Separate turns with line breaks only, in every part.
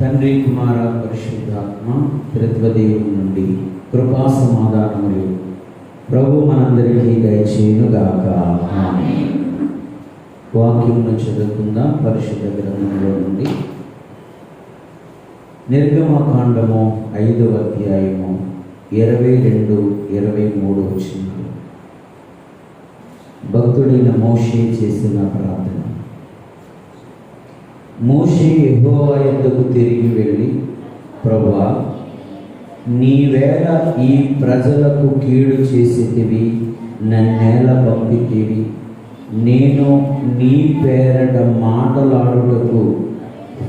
తండ్రి కుమార పరిశుద్ధాత్మ త్రిత్వదేవుని నుండి కృపా సమాధానములు. ప్రభు మనందరికీ దయచేయునుగాక. వాక్యమును చదువుకుందాం పరిశుద్ధ గ్రంథంలో నుండి. నిర్గమకాండము ఐదవ అధ్యాయము ఇరవై రెండు ఇరవై మూడు వచ్చిన భక్తుడైన మోషే చేసిన ప్రార్థన. మోషే యహోవా ఎందుకు తిరిగి వెళ్ళి ప్రభువా నీవేళ ఈ ప్రజలకు కీడు చేసేటివి నన్నేల పంపితేవి. నేను నీ పేరట మాటలాడుటకు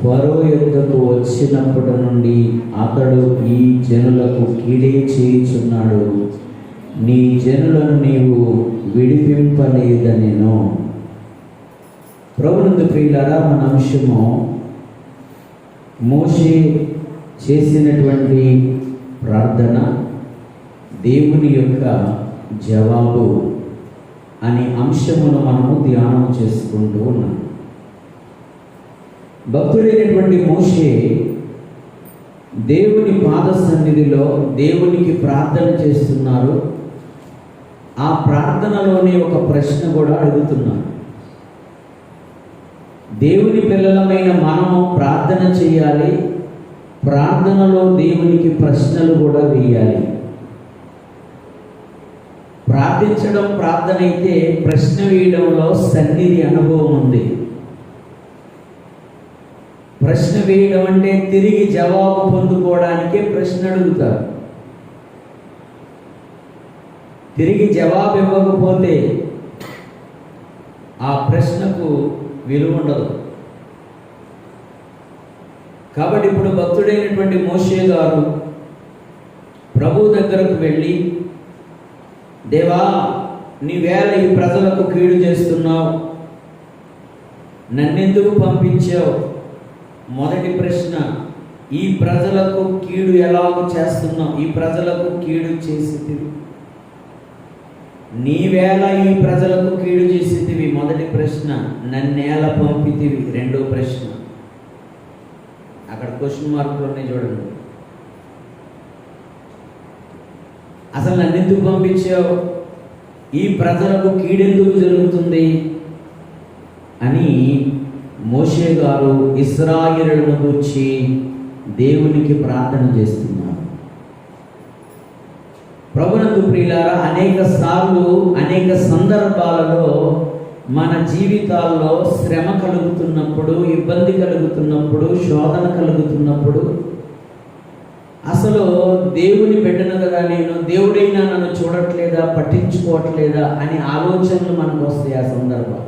ఫరో యుద్ధకు వచ్చినప్పటి నుండి అతడు ఈ జనులకు కీడే చేయుచున్నాడు. నీ జనులను నీవు విడిపింపలేదనెను. ప్రభునందు ప్రియులారా మన అంశము మోషే చేసినటువంటి ప్రార్థన దేవుని యొక్క జవాబు అనే అంశమును మనము ధ్యానం చేసుకుంటూ ఉన్నాం. భక్తుడైనటువంటి మోషే దేవుని పాద సన్నిధిలో దేవునికి ప్రార్థన చేస్తున్నారు. ఆ ప్రార్థనలోనే ఒక ప్రశ్న కూడా అడుగుతున్నారు దేవుని పిల్లలమైన మనము ప్రార్థన చేయాలి. ప్రార్థనలో దేవునికి ప్రశ్నలు కూడా వేయాలి. ప్రార్థించడం ప్రార్థన అయితే ప్రశ్న వేయడంలో సన్నిధి అనుభవం ఉంది. ప్రశ్న వేయడం అంటే తిరిగి జవాబు పొందుకోవడానికే ప్రశ్న అడుగుతారు. తిరిగి జవాబు ఇవ్వకపోతే ఆ ప్రశ్నకు విలువ ఉండదు. కాబట్టి ఇప్పుడు భక్తుడైనటువంటి మోషే గారు ప్రభు దగ్గరకు వెళ్ళి దేవా నీవేళ ఈ ప్రజలకు కీడు చేస్తున్నావు. నన్నెందుకు పంపించావు? మొదటి ప్రశ్న ఈ ప్రజలకు కీడు ఎలాగో చేస్తున్నావు? ఈ ప్రజలకు కీడు చేసి నీవేళ ఈ ప్రజలకు కీడు చేసేటివి మొదటి ప్రశ్న నన్నేల పంపితివి? రెండో ప్రశ్న. అక్కడ క్వశ్చన్ మార్కులు ఉన్నాయి చూడండి. అసలు నన్ను ఎందుకు పంపించావు? ఈ ప్రజలకు కీడెందుకు జరుగుతుంది? అని మోషే గారు ఇస్రాయిలను గురించి దేవునికి ప్రార్థన చేస్తున్నారు. ప్రభునందు ప్రియులారా అనేక సార్లు అనేక సందర్భాలలో మన జీవితాల్లో శ్రమ కలుగుతున్నప్పుడు ఇబ్బంది కలుగుతున్నప్పుడు శోధన కలుగుతున్నప్పుడు అసలు దేవుని బిడ్డను కదా నేను దేవుడైనా నన్ను చూడట్లేదా పట్టించుకోవట్లేదా అని ఆలోచనలు మనకు వస్తాయి ఆ సందర్భాలు.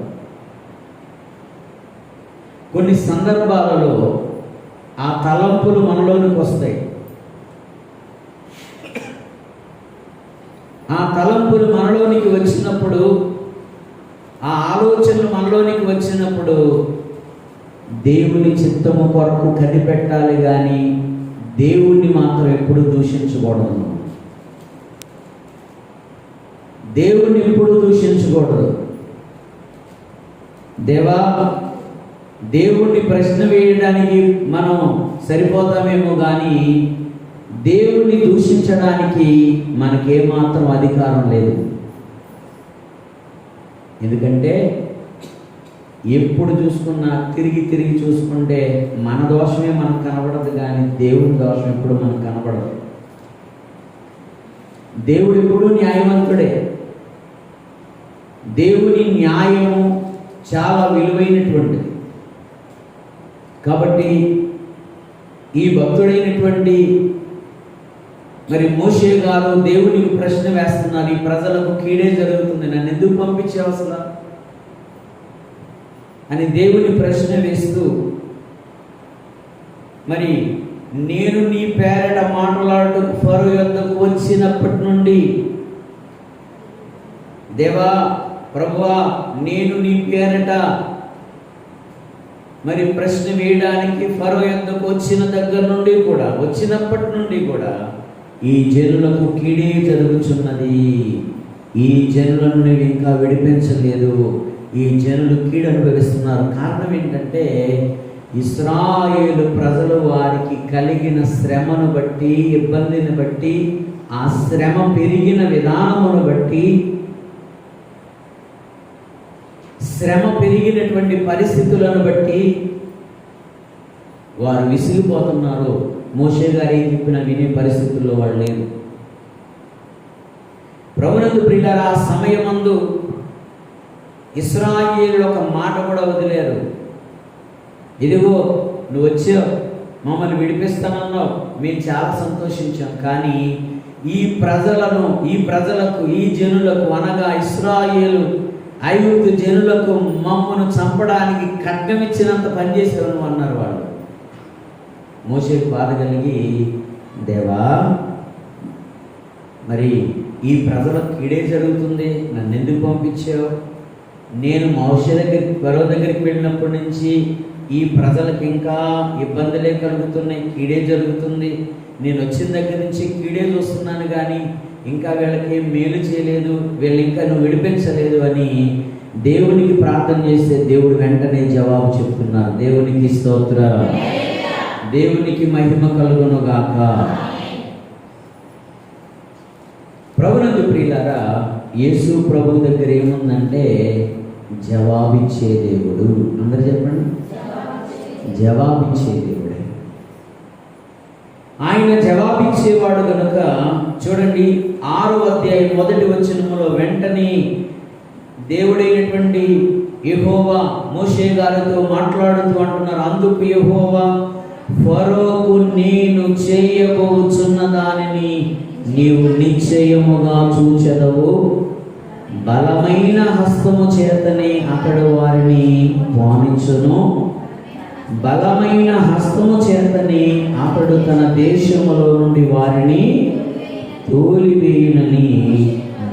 కొన్ని సందర్భాలలో ఆ తలంపులు మనలోనికి వస్తాయి. ఆ తలంపులు మనలోనికి వచ్చినప్పుడు ఆ ఆలోచనలు మనలోనికి వచ్చినప్పుడు దేవుని చిత్తము కొరకు కనిపెట్టాలి కానీ దేవుణ్ణి మాత్రం ఎప్పుడు దూషించకూడదు. దేవుణ్ణి ఎప్పుడు దూషించకూడదు. దేవా దేవుణ్ణి ప్రశ్న వేయడానికి మనం సరిపోతామేమో కానీ దేవుణ్ణి దూషించడానికి మనకేమాత్రం అధికారం లేదు. ఎందుకంటే ఎప్పుడు చూసుకున్నా తిరిగి తిరిగి చూసుకుంటే మన దోషమే మనకు కనబడదు కానీ దేవుని దోషం ఎప్పుడు మనకు కనబడదు. దేవుడు ఎప్పుడు న్యాయవంతుడే. దేవుని న్యాయము చాలా విలువైనటువంటిది. కాబట్టి ఈ భక్తుడైనటువంటి మరి మోషే గారు దేవునికి ప్రశ్న వేస్తున్నారు ఈ ప్రజలకు కీడే జరుగుతుంది నన్ను ఎందుకు పంపించే అసలు? అని దేవుని ప్రశ్న వేస్తూ మరి నేను నీ పేరట మాట్లాడుటకు ఫరో యొద్దకు వచ్చినప్పటి నుండి దేవా ప్రభువా నేను నీ పేరట మరి ప్రశ్న వేయడానికి ఫరో యొద్దకు వచ్చిన దగ్గర నుండి కూడా వచ్చినప్పటి నుండి కూడా ఈ జనులకు కీడే జరుగుచున్నది. ఈ జనులను నేను ఇంకా విడిపించలేదు. ఈ జనులు కీడు అనుభవిస్తున్నారు కారణం ఏంటంటే ఇస్రాయేలు ప్రజలు వారికి కలిగిన శ్రమను బట్టి ఇబ్బందిని బట్టి ఆ శ్రమ పెరిగిన విధానమును బట్టి శ్రమ పెరిగినటువంటి పరిస్థితులను బట్టి వారు విసిగిపోతున్నారు. మోషే గారు ఏం చెప్పినా వినే పరిస్థితుల్లో వాళ్ళు లేరు. ప్రభునందు ప్రియులారా ఆ సమయమందు ఇస్రాయేలు ఒక మాట కూడా వదిలేరు. ఇదిగో నువ్వు వచ్చావు మమ్మల్ని విడిపిస్తానన్నావు మేము చాలా సంతోషించాం కానీ ఈ ప్రజలను ఈ ప్రజలకు ఈ జనులకు అనగా ఇస్రాయేలు ఐగుప్తు జనులకు మమ్మను చంపడానికి ఖడ్గమిచ్చినంత పనిచేసావు అన్నారు వాళ్ళు. మోసేకు బాధ కలిగి దేవా మరి ఈ ప్రజలకు కీడే జరుగుతుంది? నన్ను ఎందుకు పంపించావు? నేను మౌష దగ్గర పరో దగ్గరికి వెళ్ళినప్పటి నుంచి ఈ ప్రజలకు ఇంకా ఇబ్బందులే కలుగుతున్నాయి కీడే జరుగుతుంది. నేను వచ్చిన దగ్గర నుంచి కీడే చూస్తున్నాను కానీ ఇంకా వీళ్ళకి మేలు చేయలేదు వీళ్ళు ఇంకా నువ్వు విడిపించలేదు అని దేవునికి ప్రార్థన చేస్తే దేవుడు వెంటనే జవాబు చెప్తున్నారు. దేవునికి స్తోత్ర. దేవునికి మహిమ కలుగును గాక ప్రభునందు ప్రియులారా యేసు ప్రభు దగ్గర ఏముందంటే జవాబిచ్చే దేవుడు. అందరు చెప్పండి. జవాబిచ్చే దేవుడే. ఆయన జవాబిచ్చేవాడు కనుక చూడండి ఆరో అధ్యాయం మొదటి వచనములో వెంటనే దేవుడైనటువంటి యహోవా మోషే గారితో మాట్లాడుతూ అంటున్నారు. అందుకు యహోవా ఫరోకు నేను చేయబోచున్న దానిని నీవు నిశ్చయముగా చూచెదవు. బలమైన హస్తము చేతనే అతడు వారిని వాణించును. బలమైన హస్తము చేతనే అతడు తన దేశములో నుండి వారిని తోలివేయునని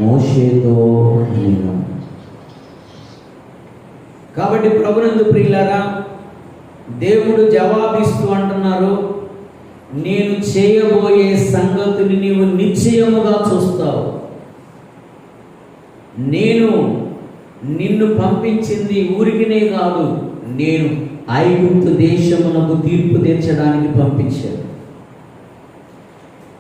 మోషేతో నేను కాబట్టి ప్రభునందు ప్రియులారా దేవుడు జవాబిస్తూ అంటున్నారు నేను చేయబోయే సంగతిని నీవు నిశ్చయముగా చూస్తావు. నేను నిన్ను పంపించింది ఊరికినే కాదు నేను ఐగుప్తు దేశమునకు తీర్పు తీర్చడానికి పంపించాను.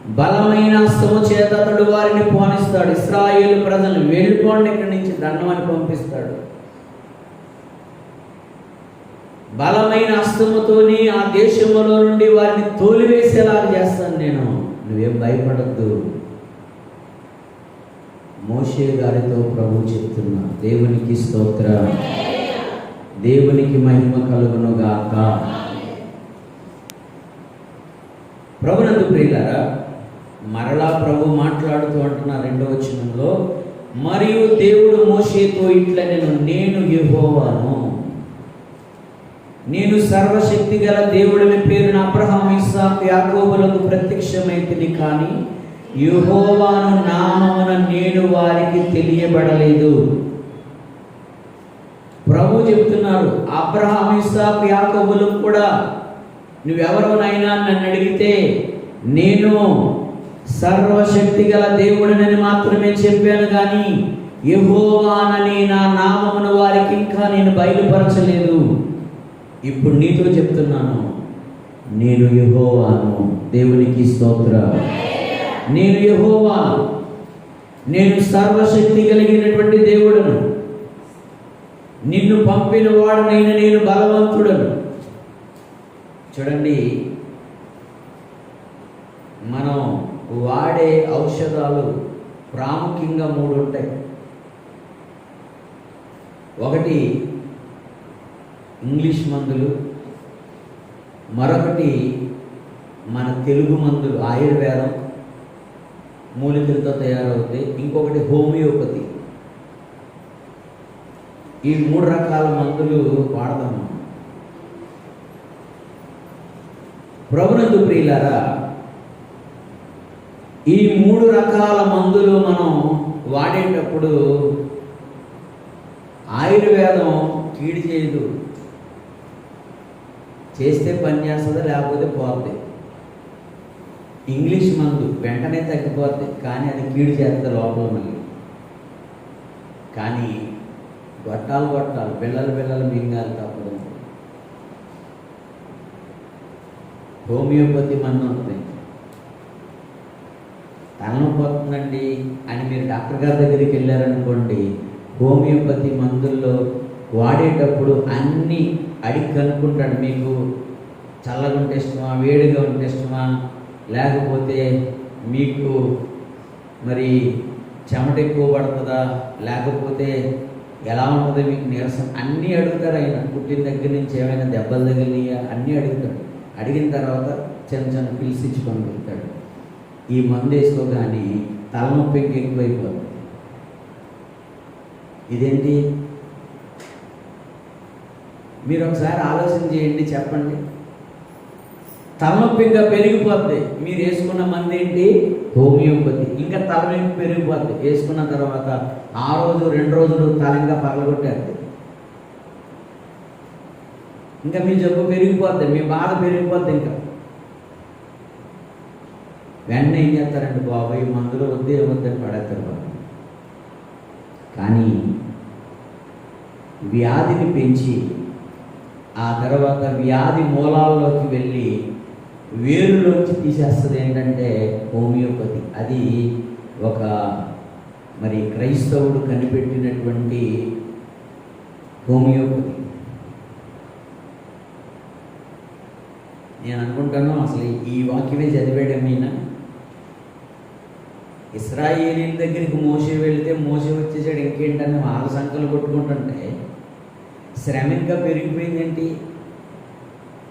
బలమైన హస్తము చేత అతడు వారిని పోనిస్తాడు. ఇస్రాయేల్ ప్రజలను వెళ్ళిపోండి ఇక్కడి నుంచి దండమని పంపిస్తాడు. బలమైన హస్తముతోని ఆ దేశంలో నుండి వారిని తోలివేసేలాగా చేస్తాను నేను. నువ్వేం భయపడద్దు. మోషే గారితో ప్రభు చెప్తున్నా దేవునికి స్తోత్ర. దేవునికి మహిమ కలుగును గాక ప్రభునందు ప్రియులారా మరలా ప్రభు మాట్లాడుతూ అంటున్న రెండవ వచనంలో మరియు దేవుడు మోషేతో ఇట్లా నేను నేను యహోవాను. నేను సర్వశక్తి గల దేవుడిని పేరున అబ్రహం ఇస్సాకు యాకోబులకు ప్రత్యక్షమైతిని కానీ యుహోవాను నామమున నేను వారికి తెలియబడలేదు. ప్రభు చెప్తున్నారు అబ్రహాం ఇస్సాకు యాకోబులకు కూడా నువ్వెవరోనైనా నన్ను అడిగితే నేను సర్వశక్తి గల దేవుడినని మాత్రమే చెప్పాను కానీ యెహోవానని నా నామమును వారికి ఇంకా నేను బయలుపరచలేదు. ఇప్పుడు నీతో చెప్తున్నాను. నేను యహోవాను. దేవునికి స్తోత్ర నేను యహోవా నేను సర్వశక్తి కలిగినటువంటి దేవుడను. నిన్ను పంపిన వాడునైన నేను బలవంతుడను. చూడండి మనం వాడే ఔషధాలు ప్రాముఖ్యంగా మూడు ఉంటాయి. ఒకటి ఇంగ్లీష్ మందులు మరొకటి మన తెలుగు మందులు ఆయుర్వేదం మూలికలతో తయారవుతాయి. ఇంకొకటి హోమియోపతి. ఈ మూడు రకాల మందులు వాడదాం ప్రభునందు ప్రియులారా ఈ మూడు రకాల మందులు మనం వాడేటప్పుడు ఆయుర్వేదం కీడి చేయదు. చేస్తే పని చేస్తుందో లేకపోతే పోతుంది ఇంగ్లీష్ మందు వెంటనే తగ్గిపోద్ది కానీ అది కీడు చేస్తుంది లోపల మళ్ళీ. కానీ గొట్టాలు గొట్టాలు బిళ్ళలు బిళ్ళలు మింగాలి తప్పదు. హోమియోపతి మందు ఉంటుంది. తలనొప్పి వస్తుందండి అని మీరు డాక్టర్ గారి దగ్గరికి వెళ్ళారనుకోండి హోమియోపతి మందుల్లో వాడేటప్పుడు అన్ని అడిగి కనుక్కుంటాడు మీకు. చల్లగా ఉంటే ఇష్టమా? వేడిగా ఉంటే ఇష్టమా? లేకపోతే మీకు మరి చెమట ఎక్కువ పడుతుందా? లేకపోతే ఎలా ఉంటుంది మీకు నీరసం? అన్నీ అడుగుతారు ఆయన. పుట్టిన దగ్గర నుంచి ఏమైనా దెబ్బలు తగిలినాయా? అన్నీ అడుగుతాడు. అడిగిన తర్వాత చిన్న చిన్న పిలిచించుకొని వెళ్తాడు. ఈ మందు వేసుకోగానే తలనొప్పి ఇంకా ఎక్కువైపోతుంది. ఇదేంటి? మీరు ఒకసారి ఆలోచన చేయండి చెప్పండి. తలనొప్పి ఇంకా పెరిగిపోద్ది. మీరు వేసుకున్న మంది ఏంటి? హోమియోపతి. ఇంకా తలనొప్పి పెరిగిపోద్ది. వేసుకున్న తర్వాత ఆ రోజు రెండు రోజులు తల ఇంకా పగలగొట్టేది ఇంకా మీ జబ్బు పెరిగిపోద్ది మీ బాధ పెరిగిపోద్ది ఇంకా. వెంటనే ఏం చేస్తారండి బాబాయ్ మందులు వద్దే వద్దని పడేస్తారు బాబు. కానీ వ్యాధిని పెంచి ఆ తర్వాత వ్యాధి మూలాల్లోకి వెళ్ళి వేరులోంచి తీసేస్తుంది ఏంటంటే హోమియోపతి. అది ఒక మరి క్రైస్తవుడు కనిపెట్టినటువంటి హోమియోపతి. నేను అనుకుంటాను అసలు ఈ వాక్యమే చదివాడమీనా ఇస్రాయేలీల దగ్గరికి మోసే వెళితే మోసే వచ్చేసాడు ఇంకేంటని వాళ్ళ సంఖ్యలు కొట్టుకుంటుంటే శ్రమ ఇంకా పెరిగిపోయిందేంటి?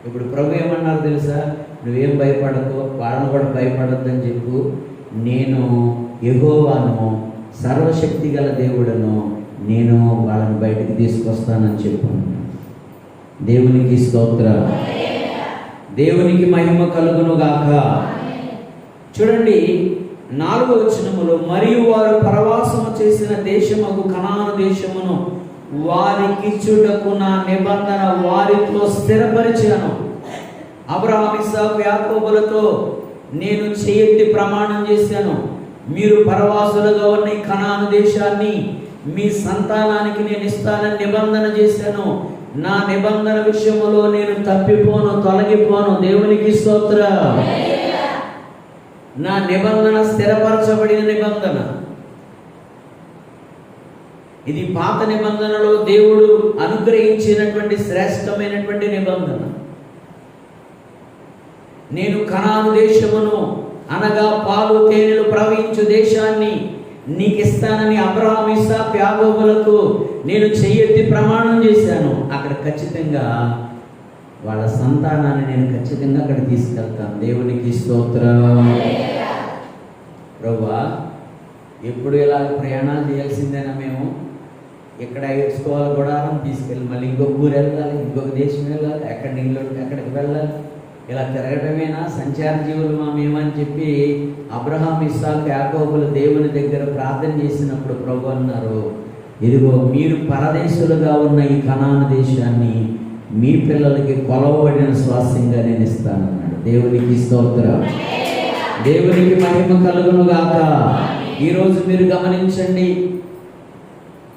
ఇప్పుడు ప్రభు ఏమన్నారు తెలుసా? నువ్వేం భయపడకు వాళ్ళను కూడా భయపడొద్దని చెప్పు. నేను ఎగోవాను సర్వశక్తి గల దేవుడను నేను వాళ్ళని బయటికి తీసుకొస్తానని చెప్పు. దేవునికి స్తోత్ర. దేవునికి మహిమ కలుగును గాక. చూడండి నాలుగో వచనములో మరియు వారు ప్రవాసము చేసిన దేశముకు కణాన దేశమును వారికిచ్చుటకు నా నిబంధన వారితో స్థిరపరిచాను అబ్రహాం యాకోబులతో నేను చేయెత్తి ప్రమాణం చేశాను. మీరు పరవాసులుగా ఉన్న ఈ కనాను దేశాన్ని మీ సంతానానికి నేను ఇస్తానని నిబంధన చేశాను. నా నిబంధన విషయములో నేను తప్పిపోను తొలగిపోను. దేవునికి స్తోత్ర. నా నిబంధన స్థిరపరచబడిన నిబంధన. ఇది పాత నిబంధనలో దేవుడు అనుగ్రహించినటువంటి శ్రేష్టమైనటువంటి నిబంధన. నేను కనాను దేశమును అనగా పాలు తేనెలు ప్రవహించు దేశాన్ని నీకు ఇస్తానని అబ్రహాం ఇస్సాకు యాగోబులకు నేను చెయ్యెత్తి ప్రమాణం చేశాను. అక్కడ ఖచ్చితంగా వాళ్ళ సంతానాన్ని నేను ఖచ్చితంగా అక్కడ తీసుకెళ్తాను. దేవునికి స్తోత్రం. ప్రభా ఎప్పుడు ఇలా ప్రయాణాలు చేయాల్సిందేనా మేము? ఇక్కడ వేసుకోవాలి గుడారం తీసుకెళ్ళి మళ్ళీ ఇంకొక ఊరు వెళ్ళాలి ఇంకొక దేశం వెళ్ళాలి ఎక్కడ నీళ్ళు ఉంటే అక్కడికి వెళ్ళాలి. ఇలా తిరగటమేనా? సంచార జీవులు మా మేమని చెప్పి అబ్రహాం ఇస్సాకు యాకోబుల దేవుని దగ్గర ప్రార్థన చేసినప్పుడు ప్రభు అన్నారు ఇదిగో మీరు పరదేశులుగా ఉన్న ఈ కనాన దేశాన్ని మీ పిల్లలకి కొలవబడిన స్వాస్థ్యంగా నేను ఇస్తానన్నాడు దేవునికి స్తోత్రం. దేవునికి మహిమ కలుగును గాక. ఈరోజు మీరు గమనించండి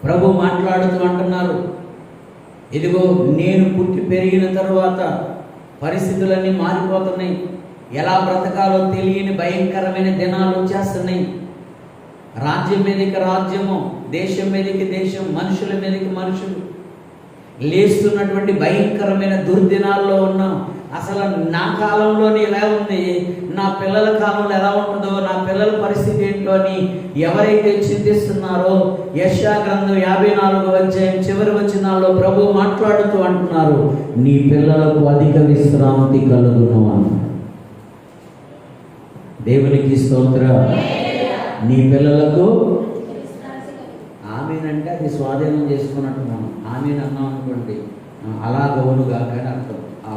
ప్రభు మాట్లాడుతూ అంటున్నారు ఇదిగో నేను పుట్టి పెరిగిన తరువాత పరిస్థితులన్నీ మారిపోతున్నాయి. ఎలా బ్రతకాలో తెలియని భయంకరమైన దినాలు వచ్చేస్తున్నాయి. రాజ్యం మీదకి రాజ్యము దేశం మీదకి దేశం మనుషుల మీదకి మనుషులు. లేస్తున్నటువంటి భయంకరమైన దుర్దినాల్లో ఉన్నాం. అసలు నా కాలంలోనే ఇలా ఉంది? నా పిల్లల కాలంలో ఎలా ఉంటుందో నా పిల్లల పరిస్థితి ఏంటో అని ఎవరైతే చింతిస్తున్నారో యశా గ్రంథం యాభై నాలుగు అధ్యాయం చివరి వచ్చినాల్లో ప్రభు మాట్లాడుతూ అంటున్నారు నీ పిల్లలకు అధిక విశ్రాంతి కలుగును అన్నాడు దేవునికి స్తోత్ర. నీ పిల్లలకు ఆమెనంటే అది స్వాధీనం చేసుకున్నట్టు మనం. ఆమెను అన్నాం అనుకోండి. అలా గౌనుగా కానీ అర్థం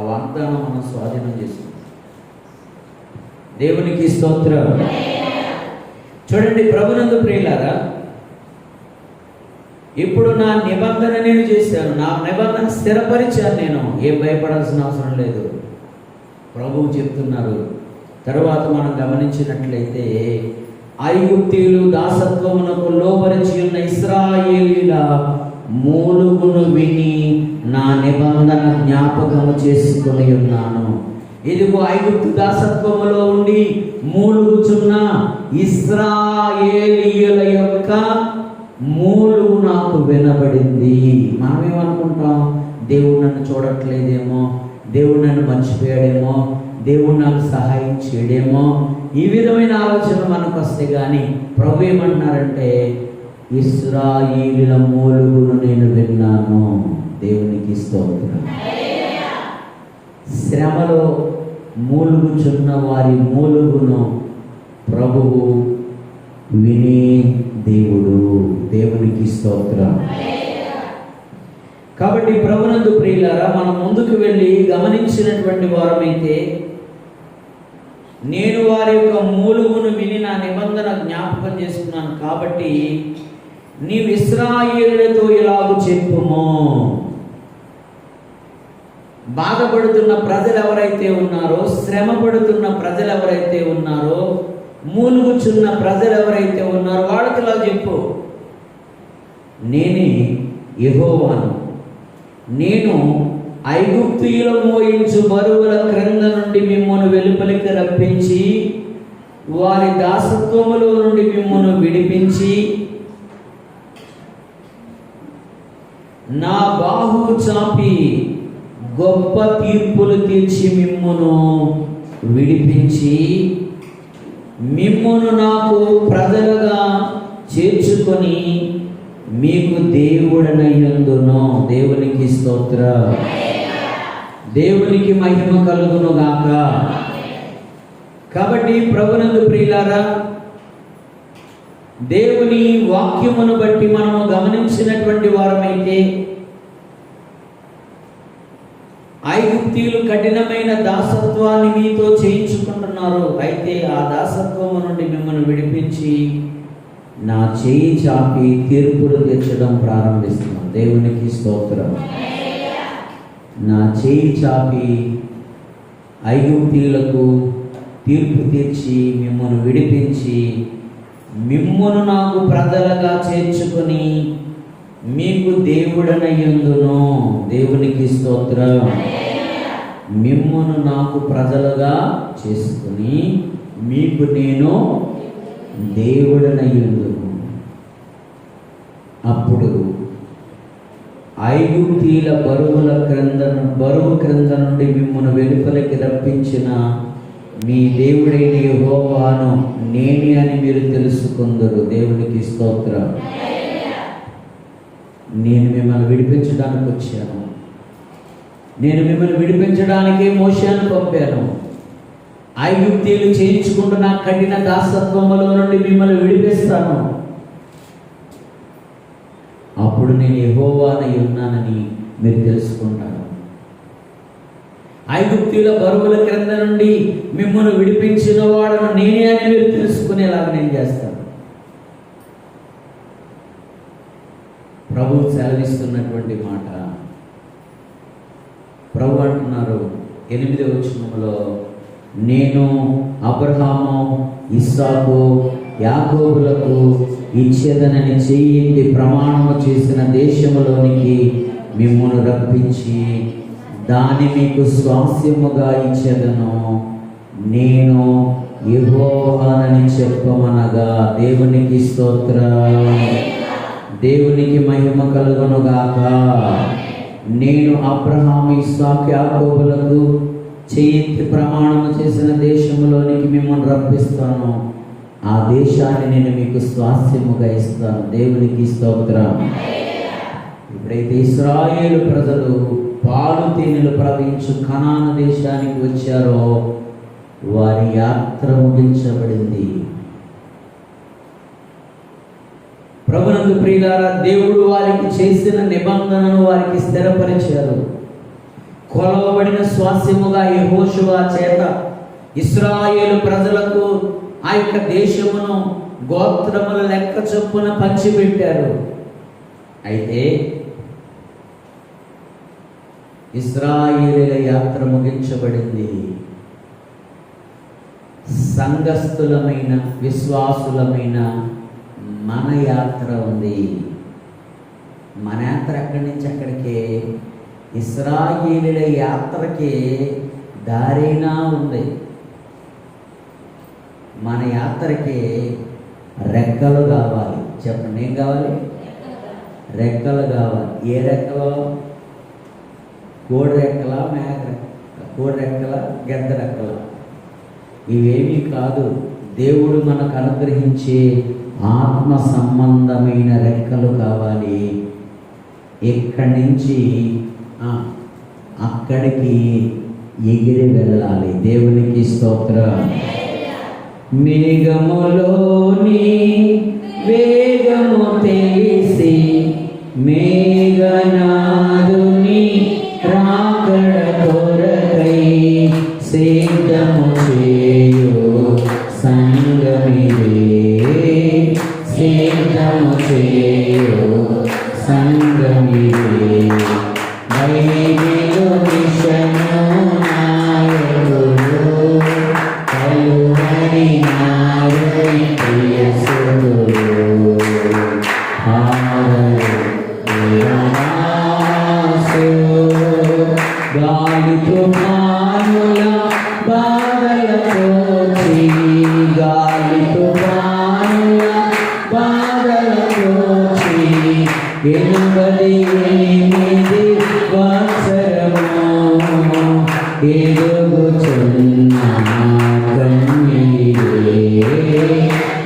వాగ్దానం మనం స్వాధీనం చేసుకుంటాం. దేవునికి స్తోత్రం. చూడండి ప్రభునందు ప్రియులారా ఇప్పుడు నా నిబంధన నేను చేశాను నా నిబంధన స్థిరపరిచాను నేను ఏం భయపడాల్సిన అవసరం లేదు. ప్రభువు చెప్తున్నారు తర్వాత మనం గమనించినట్లయితే ఐగుప్తీయులు దాసత్వమునకు లోపరిచి ఉన్న ఇస్రాయేలీల మూలుగును విని నా నిబంధన జ్ఞాపకము చేసుకొని ఉన్నాను. ఇదిగో ఐగుప్తు దాసత్వములో ఉండి మూలుగుచున్న ఇస్రాయేలీయుల యొక్క మూలుగు నాకు వినబడింది. మనమేమనుకుంటాం? దేవుడు నన్ను చూడట్లేదేమో దేవుడు నన్ను మర్చిపోయాడేమో దేవుడు నాకు సహాయం చేయడేమో. ఈ విధమైన ఆలోచన మనకు వస్తే కానీ ప్రభు ఏమంటున్నారంటే ఇస్రాయిల మూలుగును నేను విన్నాను. దేవునికి స్తోత్రం. శ్రమలో మూలుగుచున్న వారి మూలుగును ప్రభువు వినే దేవుడు. దేవునికి స్తోత్రం. కాబట్టి ప్రభునందు ప్రియులారా మనం ముందుకు వెళ్ళి గమనించినటువంటి వారమైతే నేను వారి యొక్క మూలుగును విని నా నిబంధన జ్ఞాపకం చేసుకున్నాను కాబట్టి నీవు ఇస్రాయేలులతో ఇలాగ చెప్పుము. బాధపడుతున్న ప్రజలు ఎవరైతే ఉన్నారో శ్రమ పడుతున్న ప్రజలు ఎవరైతే ఉన్నారో మూలుగుచున్న ప్రజలు ఎవరైతే ఉన్నారో వాళ్ళకి ఇలా చెప్పు. నేనే యహోవాను. నేను ఐగుప్తీయుల మోయించు బరువుల క్రింద నుండి మిమ్మల్ని వెలుపలికి రప్పించి వారి దాసత్వములో నుండి మిమ్మల్ని విడిపించి నా బాహు చాపి గొప్ప తీర్పులు తీర్చి మిమ్మును విడిపించి మిమ్మును నాకు ప్రజలుగా చేర్చుకొని మీకు దేవుడనయ్యందును. దేవునికి స్తోత్ర. దేవునికి మహిమ కలుగును గాక కాబట్టి ప్రభునందు ప్రియులారా దేవుని వాక్యమును బట్టి మనము గమనించినటువంటి వారమైతే ఐగుప్తీయులు కఠినమైన దాసత్వాన్ని మీతో చేయించుకుంటున్నారు. అయితే ఆ దాసత్వము నుండి మిమ్మల్ని విడిపించి నా చేయి చాపి తీర్పులు తెచ్చడం ప్రారంభిస్తున్నాను దేవునికి స్తోత్రం. నా చేయి చాపి ఐగుప్తీయులకు తీర్పు తీర్చి మిమ్మల్ని విడిపించి మిమ్మును నాకు ప్రజలుగా చేర్చుకొని మీకు దేవుడనయ్యందును. దేవునికి స్తోత్రం మిమ్మును నాకు ప్రజలుగా చేసుకుని మీకు నేను దేవుడనయ్యందును. అప్పుడు ఐగుప్తీల బరువుల క్రింద బరువు క్రింద నుండి మిమ్మల్ని వెలుపలికి రప్పించిన మీ దేవుడైన యహోవాను నేనే అని మీరు తెలుసుకుందరు. దేవునికి స్తోత్రం. నేను మిమ్మల్ని విడిపించడానికి వచ్చాను. నేను మిమ్మల్ని విడిపించడానికే మోషాను పంపాను. ఐగుప్తీయులు చేయించుకుంటున్న కఠిన దాసత్వములో నుండి మిమ్మల్ని విడిపిస్తాను. అప్పుడు నేను యెహోవానై ఉన్నానని మీరు తెలుసుకుంటాను ఐగుప్తుల బరువుల క్రింద నుండి మిమ్మల్ని విడిపించిన వాడను నేనే అని మీరు తెలుసుకునేలాగా నేను చేస్తాను. ప్రభు సెలవిస్తున్నటువంటి మాట. ప్రభు అంటున్నారు ఎనిమిదవ వచనంలో నేను అబ్రహాము ఇస్సాకు యాకోబులకు ఇచ్చేదనని చెయ్యి ప్రమాణము చేసిన దేశంలోనికి మిమ్మల్ని రప్పించి దాని మీకు స్వాస్యముగా ఇచ్చేదను. నేను యహోవానని చెప్పమనగా దేవునికి స్తోత్ర. దేవునికి మహిమ కలుగునుగాక. నేను అబ్రహాం ఇస్సాకు యాకోబులకు చేతి ప్రమాణము చేసిన దేశంలోనికి మిమ్మల్ని రప్పిస్తాను. ఆ దేశాన్ని నేను మీకు స్వాస్యముగా ఇస్తాను. దేవునికి స్తోత్ర. ఇప్పుడైతే ఇస్రాయేలు ప్రజలు పాలు తేనెలు ప్రవహించు కనాన దేశానికి వచ్చారో వారి యాత్ర ముగించబడింది. ప్రభునందు ప్రియులారా దేవుడు వారికి చేసిన నిబంధనను వారికి స్థిరపరిచారు. కొలవబడిన స్వాస్యముగా యహోషువా చేత ఇస్రాయేలు ప్రజలకు ఆ యొక్క దేశమును గోత్రముల లెక్క చొప్పున పంచిపెట్టారు. అయితే ఇస్రాయేలీల యాత్ర ముగించబడింది. సంఘస్థులమైన విశ్వాసులమైన మన యాత్ర ఉంది. మన యాత్ర ఎక్కడి నుంచి అక్కడికే ఇస్రాయేలీల యాత్రకి దారైనా ఉంది. మన యాత్రకి రెక్కలు కావాలి. చెప్పండి ఏం కావాలి? రెక్కలు కావాలి. ఏ రెక్కలు? కోడి రెక్కల మేక రెక్క కోడి రెక్కల గెద్ద రెక్కల ఇవేమీ కాదు దేవుడు మనకు అనుగ్రహించే ఆత్మ సంబంధమైన రెక్కలు కావాలి. ఇక్కడి నుంచి? అక్కడికి ఎగిరి వెళ్ళాలి. దేవునికి స్తోత్రం. మేఘములోని వేగము తెలిసి మేఘనా ராகட கோரகை சே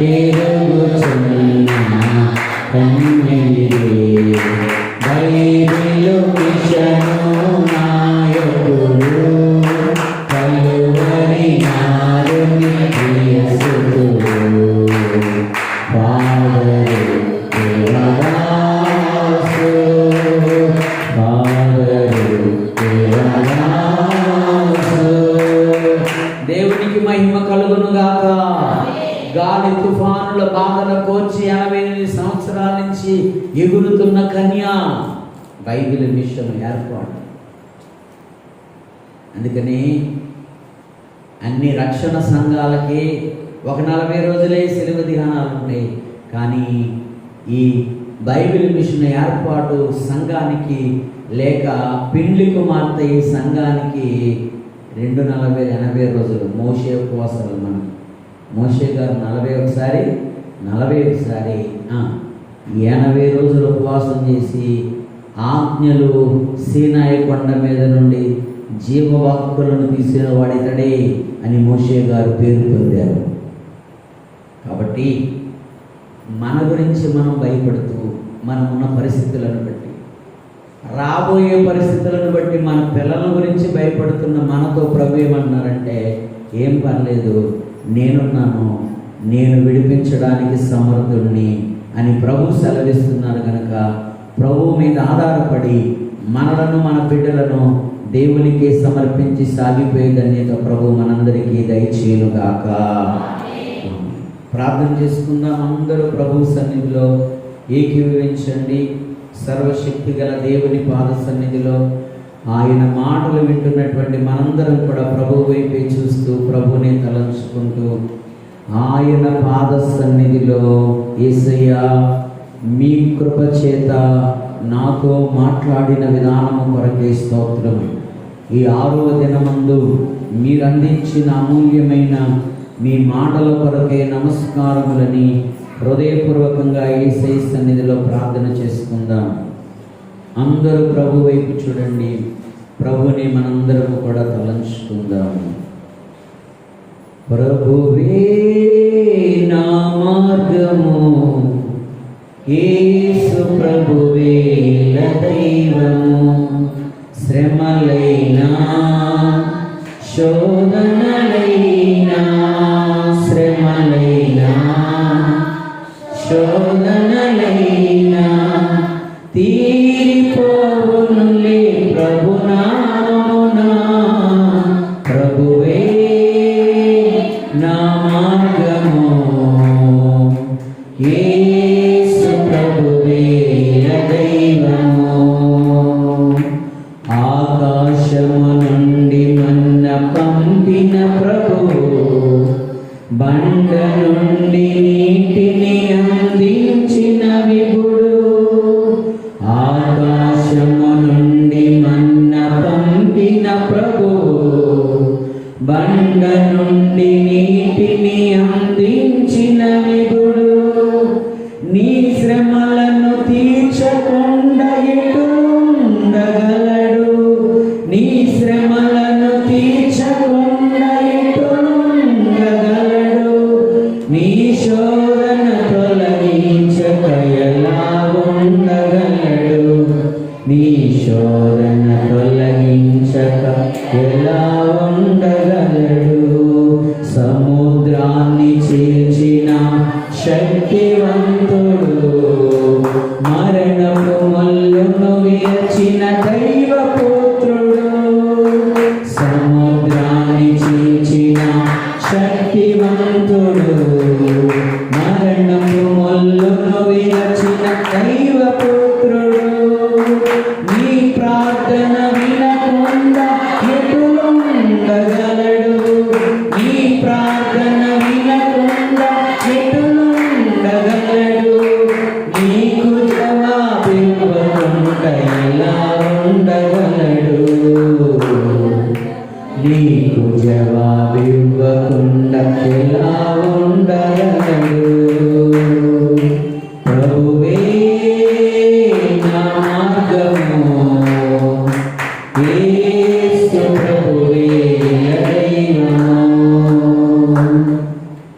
He who moves in అందుకని అన్ని రక్షణ సంఘాలకి ఒక నలభై రోజులే సెలవు దిహానాలు ఉంటాయి. కానీ ఈ బైబిల్ మిషన్ ఏర్పాటు సంఘానికి లేక పిండ్లి కుమార్తె ఈ సంఘానికి రెండు నలభై ఎనభై రోజులు. మోసే ఉపవాసాలు మనం. మోసే గారు నలభై ఒకసారి నలభై ఒకసారి ఎనభై రోజులు ఉపవాసం చేసి ఆజ్ఞలు సీనాయి కొండ మీద నుండి జీవవాక్కులను తీసిన వాడితడే అని మోషే గారు పేరు పొందారు. కాబట్టి మన గురించి మనం భయపడుతూ మనం ఉన్న పరిస్థితులను బట్టి రాబోయే పరిస్థితులను బట్టి మన పిల్లల గురించి భయపడుతున్న మనతో ప్రభు ఏమన్నారంటే ఏం పర్లేదు నేనున్నాను నేను విడిపించడానికి సమర్థుణ్ణి అని ప్రభు సెలవిస్తున్నారు కనుక ప్రభు మీద ఆధారపడి మనలను మన బిడ్డలను దేవునికి సమర్పించి సాగిపోయే ధన్యత ప్రభు మనందరికీ దయచేయునుగాక. ప్రార్థన చేసుకుందాం అందరూ ప్రభు సన్నిధిలో ఏకీభవించండి. సర్వశక్తి గల దేవుని పాద సన్నిధిలో ఆయన మాటలు వింటున్నటువంటి మనందరం కూడా ప్రభు వైపే చూస్తూ ప్రభుని తలంచుకుంటూ ఆయన పాద సన్నిధిలో ఏసయ్య మీ కృప చేత నాతో మాట్లాడిన విధానము కొరకే స్తోత్రమే. ఈ ఆరవ దినమందు మీరు అందించిన అమూల్యమైన మీ మాటల కొరకే నమస్కారములని హృదయపూర్వకంగా ఏసై సన్నిధిలో ప్రార్థన చేసుకుందాం. అందరూ ప్రభు వైపు చూడండి. ప్రభుని మనందరము కూడా తలంచుకుందాం ప్రభువే